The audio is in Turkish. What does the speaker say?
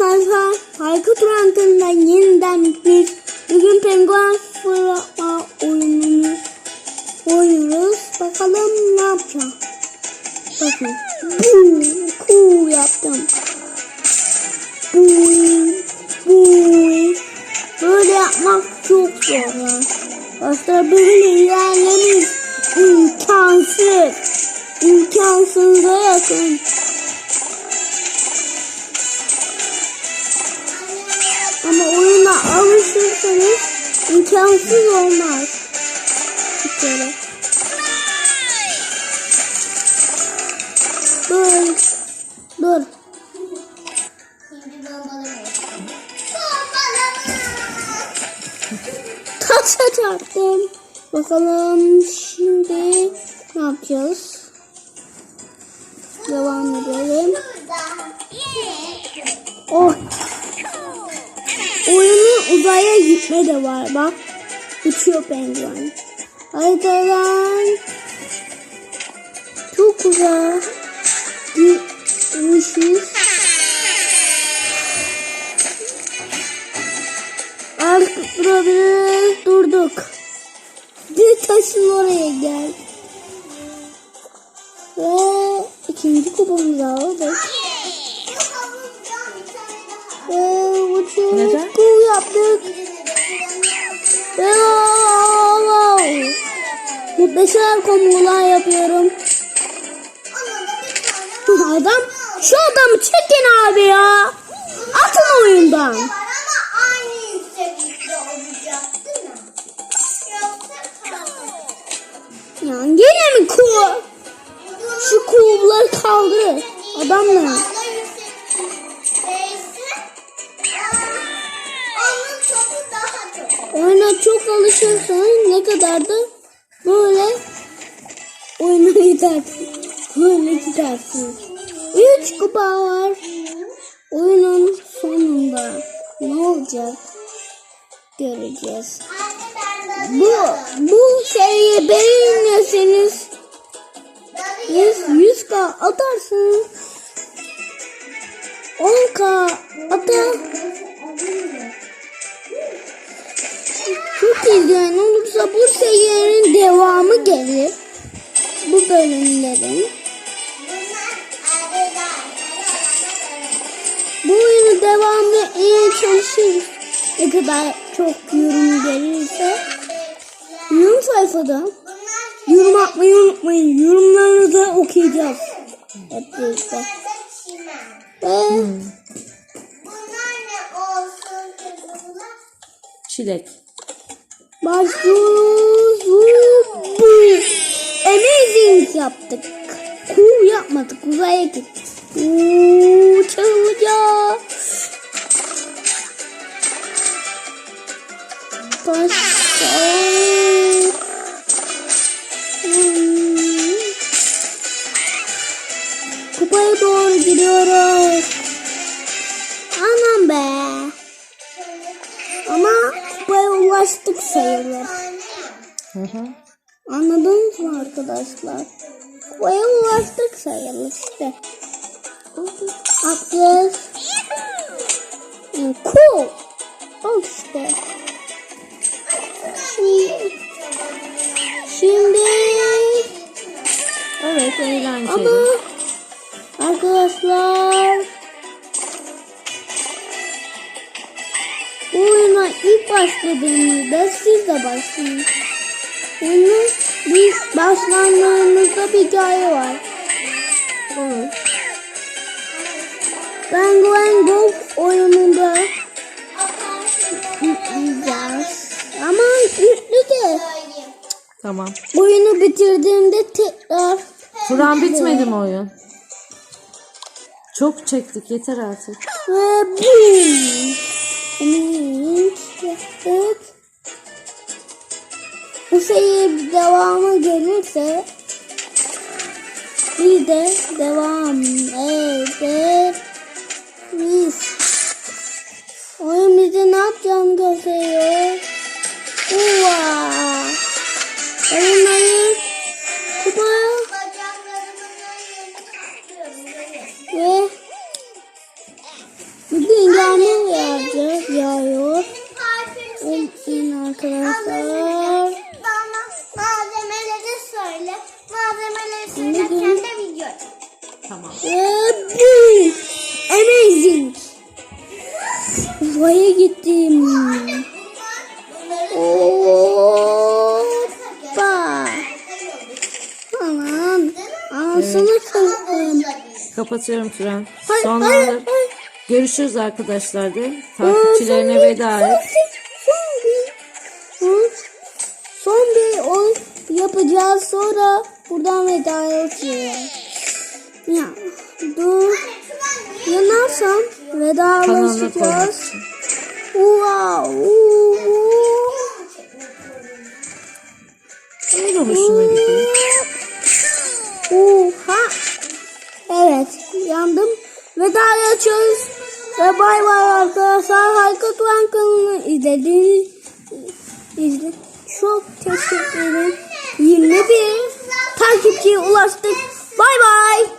arkadaşlar. Harika Tur anteninden yeniden bitmiş. Bugün penguen fırlatma oyununu oynuyoruz. Bakalım ne yapacağım. Bakın. Buu, ku yaptım. Buu, buu. Böyle yapmak çok zor. Arkadaşlar böyle ilerlemiş. İmkansız. İmkansıza yakın. İmkansız olmaz. Kere. Dur. Dur. Şimdi bombaları Taşa çarptım. Bakalım şimdi ne yapacağız? Devam edelim. Oh. Oyunun uzaya gitme de var bak. Uçuyor penguen. Haritadan çok uzak gitmişiz. Artık durabiliriz. Durduk. Bir taşın oraya gel. Ve ikinci kupamızı aldık. Ve uçuyoruz. Neden? Kul yaptık. Muhteşem kombolar yapıyorum. Adam şu adamı çekin abi ya. Atın oyundan. Ya yine mi kuğu? Şu kuğuları kaldırır. Adam ne? Oyuna çok alışırsan ne kadar da gidersin. Böyle gidersin. Üç kupa var. Oyunun sonunda ne olacak? Göreceğiz. Bu bu seriyi beğenirseniz 100 100k atarsınız. 10k atar. Bu bölümlerin. Bu oyunu devamlı etmeye çalışırız. Ne kadar çok yorum gelirse. Yorum sayfada yorum atmayı unutmayın. Yorumlarınızı okuyacağız. Hep birlikte. Ve kızımlar? Çilek. başlıyoruz. Bu amazing yaptık. Cool yapmadık. Uzaya gittik. Başlıyoruz. Hmm. Kupaya doğru gidiyoruz. Anam be. Ama kupaya ulaştık sayılır. Hı hı. Anladınız mı arkadaşlar? Kupaya ulaştık sayılır işte. Atacağız. Cool. Al işte. Şimdi, şimdi Evet eğlenceli. ama arkadaşlar oyuna ilk başladığımızda siz de başlayın. Oyunun bir başlandığımızda bir hikaye var. Olur. Penguin Go oyununda yükleyeceğiz. Ama yüklü de Tamam. oyunu bitirdiğimde tekrar Turan bitmedi mi oyun? Çok çektik yeter artık. ve. Bu seyir devamı gelirse bir de devam ederiz. Oyun bize ne yapacağını gösteriyor. Uva. Bacaklarımın yerini tutuyorum. ve bugün güzel yağıyor. Parfüm Olsun arkadaşlar. Gittim. Hoppa. Aman. Anasını kırdım. Kapatıyorum Turan. Sonlandır. hayır, hayır. Görüşürüz arkadaşlar de. Takipçilerine veda et. Son bir, son, son bir oyun yapacağız sonra buradan veda edeceğiz. Ya dur. Yanarsam vedalaşacağız. Wow. Öyle hoşuna gidiyor. Oha. Evet yandım. Veda açıyoruz. Ve bay bay arkadaşlar. Harika Turan kanalını izlediğiniz izle. Çok teşekkür ederim. 21 takipçiye ulaştık. Bay bay.